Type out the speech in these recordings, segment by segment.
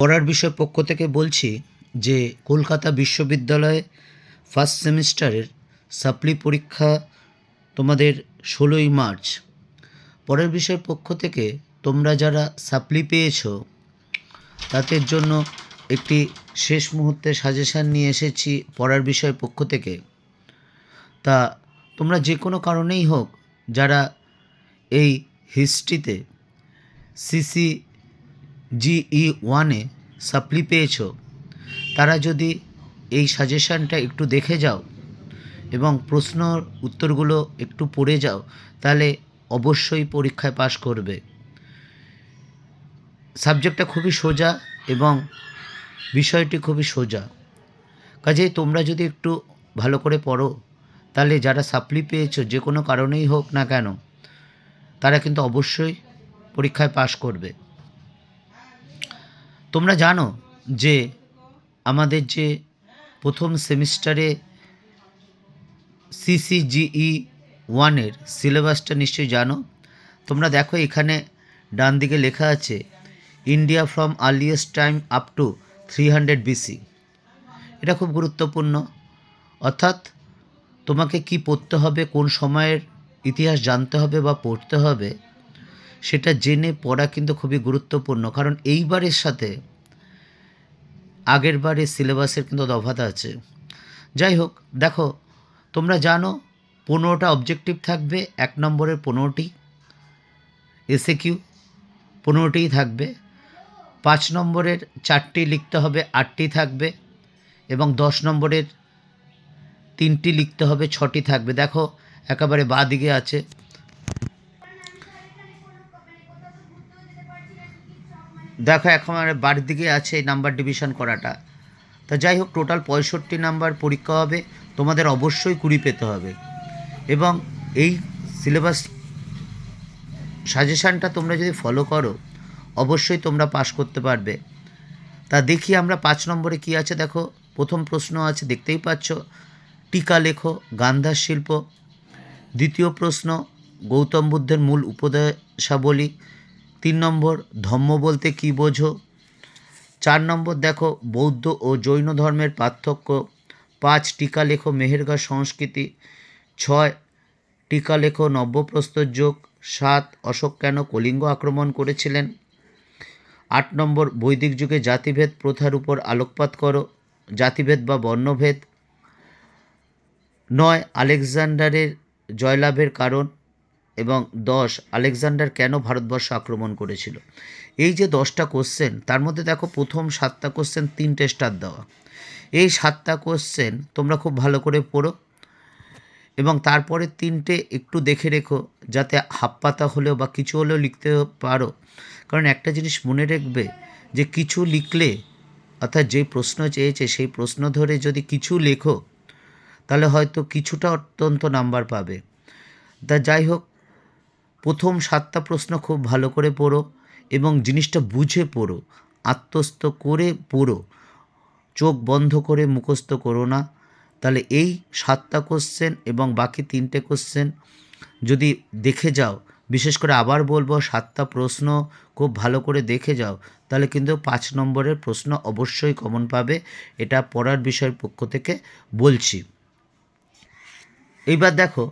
পড়ার বিষয় পক্ষ থেকে বলছি যে কলকাতা বিশ্ববিদ্যালয়ে ফার্স্ট সেমিস্টারের সাপ্লি পরীক্ষা তোমাদের ষোলোই মার্চ। পরের বিষয় পক্ষ থেকে তোমরা যারা সাপ্লি পেয়েছ, তাদের জন্য একটি শেষ মুহূর্তে সাজেশান নিয়ে এসেছি পড়ার বিষয় পক্ষ থেকে। তা তোমরা যে কোনো কারণেই হোক, যারা এই হিস্ট্রিতে সিসি জিই ওয়ানে সাপ্লি পেয়েছ, তারা যদি এই সাজেশানটা একটু দেখে যাও এবং প্রশ্নর উত্তরগুলো একটু পড়ে যাও, তাহলে অবশ্যই পরীক্ষায় পাশ করবে। সাবজেক্টটা খুবই সোজা এবং বিষয়টি খুবই সোজা। কাজেই তোমরা যদি একটু ভালো করে পড়ো, তাহলে যারা সাপ্লি পেয়েছ, যে কোনো কারণেই হোক না কেন, তারা কিন্তু অবশ্যই পরীক্ষায় পাশ করবে। তোমরা জানো যে আমাদের যে প্রথম সেমিস্টারে সিসিজিই ওয়ানের সিলেবাসটা নিশ্চয়ই জানো। তোমরা দেখো এখানে ডান দিকে লেখা আছে, India from earliest time up to three hundred BC এটা খুব গুরুত্বপূর্ণ। অর্থাৎ তোমাকে কি পড়তে হবে, কোন সময়ের ইতিহাস জানতে হবে বা পড়তে হবে সেটা জেনে পড়া কিন্তু খুবই গুরুত্বপূর্ণ। কারণ এইবারের সাথে আগের বারের সিলেবাসের কিন্তু তফাৎ আছে। যাই হোক, দেখো, তোমরা জানো পনেরোটা অবজেক্টিভ থাকবে, এক নম্বরের পনেরোটি এসে কিউ পনেরোটিই থাকবে। পাঁচ নম্বরের চারটি লিখতে হবে, আটটি থাকবে এবং দশ নম্বরের তিনটি লিখতে হবে, ছটি থাকবে। দেখো, একেবারে বাঁ দিকে আছে। দেখো একেবারে বাড়ির দিকে আছে এই নাম্বার ডিভিশন করাটা। তা যাই হোক টোটাল পঁয়ষট্টি নাম্বার পরীক্ষা হবে, তোমাদের অবশ্যই কুড়ি পেতে হবে। এবং এই সিলেবাস সাজেশানটা তোমরা যদি ফলো করো, অবশ্যই তোমরা পাশ করতে পারবে। তা দেখি আমরা পাঁচ নম্বরে কি আছে, দেখো, প্রথম প্রশ্ন আছে, দেখতেই পাচ্ছ। টিকা লেখো, গান্ধার শিল্প। দ্বিতীয় প্রশ্ন, গৌতম বুদ্ধের মূল উপদেশাবলী। তিন নম্বর ধম্ম বলতে কী বোঝো? চার নম্বর, দেখো, বৌদ্ধ ও জৈন ধর্মের পার্থক্য। পাঁচ, টিকা লেখো মেহেরগড় সংস্কৃতি। ছয়, টিকা লেখো নব্যপ্রস্তর যোগ। সাত, অশোক কেন কলিঙ্গ আক্রমণ করেছিলেন? আট নম্বর, বৈদিক যুগে জাতিভেদ প্রথার উপর আলোকপাত করো। জাতিভেদ বা বর্ণভেদ। নয়, আলেকজান্ডারের জয়লাভের কারণ। এবং দশ, আলেকজান্ডার কেন ভারতবর্ষ আক্রমণ করেছিল? এই যে দশটা কোশ্চেন তার মধ্যে দেখো প্রথম সাতটা কোশ্চেন তিনটে স্টার দেওয়া। এই সাতটা কোশ্চেন তোমরা খুব ভালো করে পড়ো এবং তারপরে তিনটে একটু দেখে রেখো, যাতে হাফ পাতা হলেও বা কিছু হলেও লিখতে পারো। কারণ একটা জিনিস মনে রাখবে যে কিছু লিখলে, অর্থাৎ যে প্রশ্ন চেয়েছে সেই প্রশ্ন ধরে যদি কিছু লেখো, তাহলে হয়তো কিছুটা অত্যন্ত নাম্বার পাবে। তা যাই হোক প্রথম সাতটা প্রশ্ন খুব ভালো করে পড়ো এবং জিনিসটা বুঝে পড়ো, আত্মস্থ করে পড়ো, চোখ বন্ধ করে মুখস্থ করো না। তাহলে এই সাতটা কোশ্চেন এবং বাকি তিনটে কোশ্চেন যদি দেখে যাও, বিশেষ করে আবার বলব সাতটা প্রশ্ন খুব ভালো করে দেখে যাও, তাহলে কিন্তু পাঁচ নম্বরের প্রশ্ন অবশ্যই কমন পাবে। এটা পড়ার বিষয়ের পক্ষ থেকে বলছি। এইবার দেখো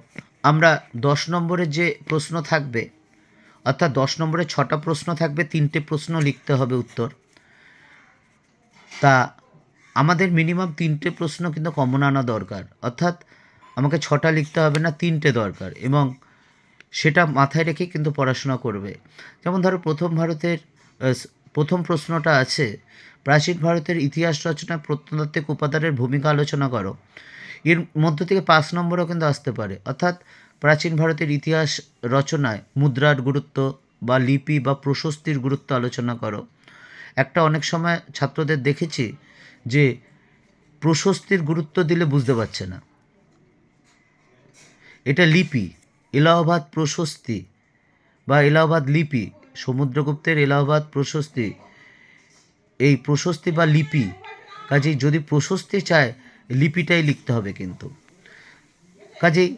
আমরা দশ নম্বরের যে প্রশ্ন থাকবে, অর্থাৎ দশ নম্বরে ছটা প্রশ্ন থাকবে, তিনটে প্রশ্ন লিখতে হবে উত্তর। তা আমাদের মিনিমাম তিনটে প্রশ্ন কিন্তু কমন আনা দরকার, অর্থাৎ আমাকে ছটা লিখতে হবে না, তিনটে দরকার এবং সেটা মাথায় রেখে কিন্তু পড়াশোনা করবে। যেমন ধরো প্রথম ভারতের প্রথম প্রশ্নটা আছে, প্রাচীন ভারতের ইতিহাস রচনায় প্রত্নতাত্ত্বিক উপাদানের ভূমিকা আলোচনা করো। এর মধ্য থেকে পাঁচ নম্বরও কিন্তু আসতে পারে। অর্থাৎ প্রাচীন ভারতের ইতিহাস রচনায় মুদ্রার গুরুত্ব বা লিপি বা প্রশস্তির গুরুত্ব আলোচনা করো। একটা অনেক সময় ছাত্রদের দেখেছি যে প্রশস্তির গুরুত্ব দিলে বুঝতে পারছে না। এটা লিপি, এলাহাবাদ প্রশস্তি বা এলাহাবাদ লিপি, সমুদ্রগুপ্তের এলাহাবাদ প্রশস্তি। এই প্রশস্তি বা লিপি, কাজেই যদি প্রশস্তি চায় লিপিটাই লিখতে হবে কিন্তু। কাজেই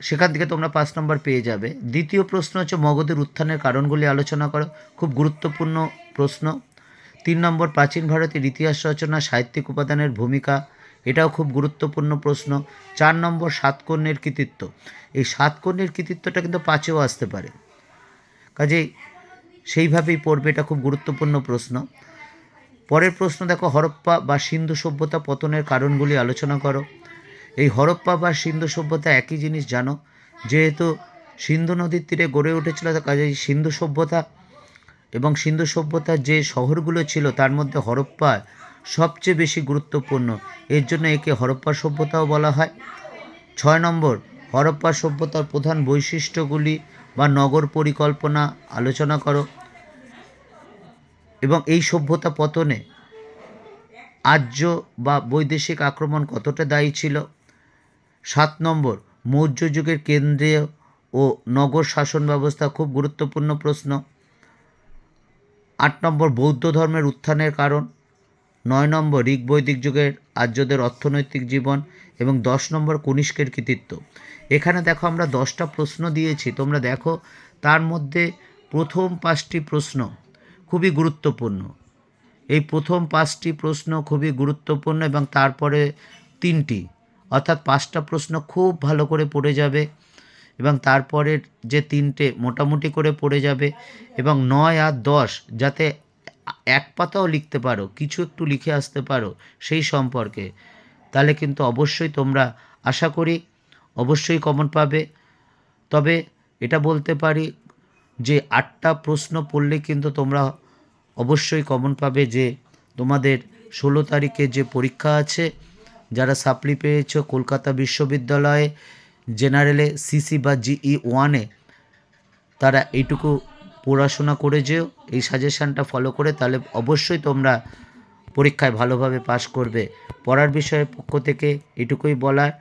সেখান থেকে তোমরা পাঁচ নম্বর পেয়ে যাবে। দ্বিতীয় প্রশ্ন হচ্ছে মগধের উত্থানের কারণগুলি আলোচনা করো। খুব গুরুত্বপূর্ণ প্রশ্ন। তিন নম্বর, প্রাচীন ভারতের ইতিহাস রচনা, সাহিত্যিক উপাদানের ভূমিকা, এটাও খুব গুরুত্বপূর্ণ প্রশ্ন। চার নম্বর, সাতকর্ণের কৃতিত্ব। এই সাতকর্ণের কৃতিত্বটা কিন্তু পাঁচেও আসতে পারে। কাজেই সেইভাবেই পড়বে, এটা খুব গুরুত্বপূর্ণ প্রশ্ন। পরের প্রশ্ন দেখো, হরপ্পা বা সিন্ধু সভ্যতা পতনের কারণগুলি আলোচনা করো। এই হরপ্পা বা সিন্ধু সভ্যতা একই জিনিস জানো, যেহেতু সিন্ধু নদীর তীরে গড়ে উঠেছিল কাজেই সিন্ধু সভ্যতা এবং সিন্ধু সভ্যতার যে শহরগুলো ছিল, তার মধ্যে হরপ্পা সবচেয়ে বেশি গুরুত্বপূর্ণ। এর জন্য একে হরপ্পা সভ্যতাও বলা হয়। ছয় নম্বর, হরপ্পা সভ্যতার প্রধান বৈশিষ্ট্যগুলি বা নগর পরিকল্পনা আলোচনা করো। এবং এই সভ্যতা পতনে আর্য বা বৈদেশিক আক্রমণ কতটা দায়ী ছিল? সাত নম্বর, মৌর্য যুগের কেন্দ্রীয় ও নগর শাসন ব্যবস্থা খুব গুরুত্বপূর্ণ প্রশ্ন। আট নম্বর, বৌদ্ধ ধর্মের উত্থানের কারণ। নয় নম্বর ঋগ বৈদিক যুগের আর্যদের অর্থনৈতিক জীবন এবং দশ নম্বর, কনিষ্কের কৃতিত্ব। এখানে দেখো আমরা দশটা প্রশ্ন দিয়েছি, তোমরা দেখো তার মধ্যে প্রথম পাঁচটি প্রশ্ন। খুবই গুরুত্বপূর্ণ। এই প্রথম পাঁচটি প্রশ্ন খুবই গুরুত্বপূর্ণ এবং তারপরে তিনটি। অর্থাৎ পাঁচটা প্রশ্ন খুব ভালো করে পড়ে যাবে এবং তারপরের যে তিনটে মোটামুটি করে পড়ে যাবে এবং নয় আর দশ যাতে এক পাতাও লিখতে পারো, কিছু একটু লিখে আসতে পারো সেই সম্পর্কে, তাহলে কিন্তু অবশ্যই তোমরা আশা করি অবশ্যই কমন পাবে। তবে এটা বলতে পারি যে আটটা প্রশ্ন পড়লে কিন্তু তোমরা অবশ্যই কমন পাবে যে তোমাদের ষোলো তারিখে যে পরীক্ষা আছে, যারা সাপ্লি পেয়েছ কলকাতা বিশ্ববিদ্যালয়ে, জেনারেলে সিসি বা জিই ওয়ানে তারা এইটুকু পড়াশোনা করে যেও, এই সাজেশানটা ফলো করে, তাহলে অবশ্যই তোমরা পরীক্ষায় ভালোভাবে পাশ করবে। পড়ার বিষয়ের পক্ষ থেকে এটুকুই বলার।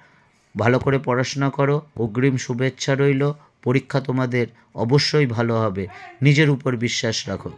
ভালো করে পড়াশোনা করো, অগ্রিম শুভেচ্ছা রইল, পরীক্ষা তোমাদের অবশ্যই ভালো হবে। নিজের উপর বিশ্বাস রাখো।